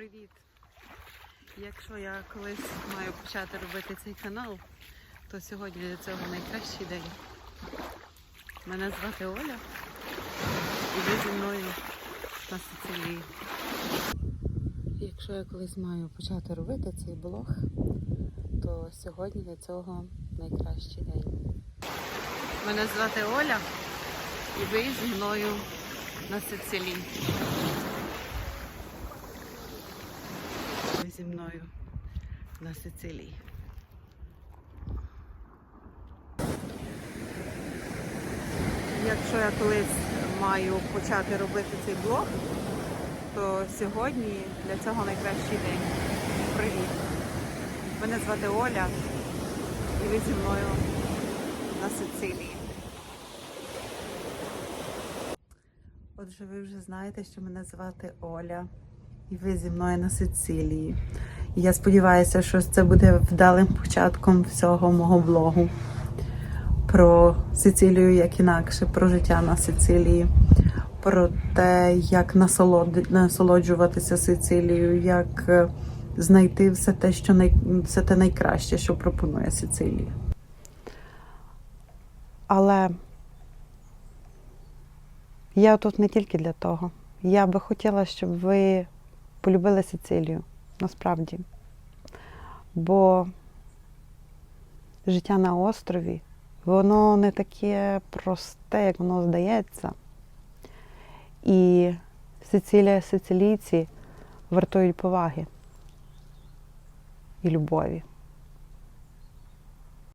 Привіт! Якщо я колись маю почати робити цей канал, то сьогодні для цього найкращий день. Мене звати Оля і ви зі мною на Сицилії. Якщо я колись маю почати робити цей блог, то сьогодні для цього найкращий день. Мене звати Оля і ви зі мною на Сицилії. Зі мною на Сицилії. Якщо я колись маю почати робити цей блог, то сьогодні для цього найкращий день. Привіт! Мене звати Оля і ви зі мною на Сицилії. Отже, ви вже знаєте, що мене звати Оля, і ви зі мною на Сицилії. І я сподіваюся, що це буде вдалим початком всього мого блогу про Сицилію як інакше, про життя на Сицилії, про те, як насолод... насолоджуватися Сицилією, як е, знайти все те, що най... все те найкраще, що пропонує Сицилія. Але я тут не тільки для того. Я би хотіла, щоб ви полюбили Сицилію, насправді. Бо життя на острові, воно не таке просте, як воно здається. І Сицилія, сицилійці вартують поваги і любові.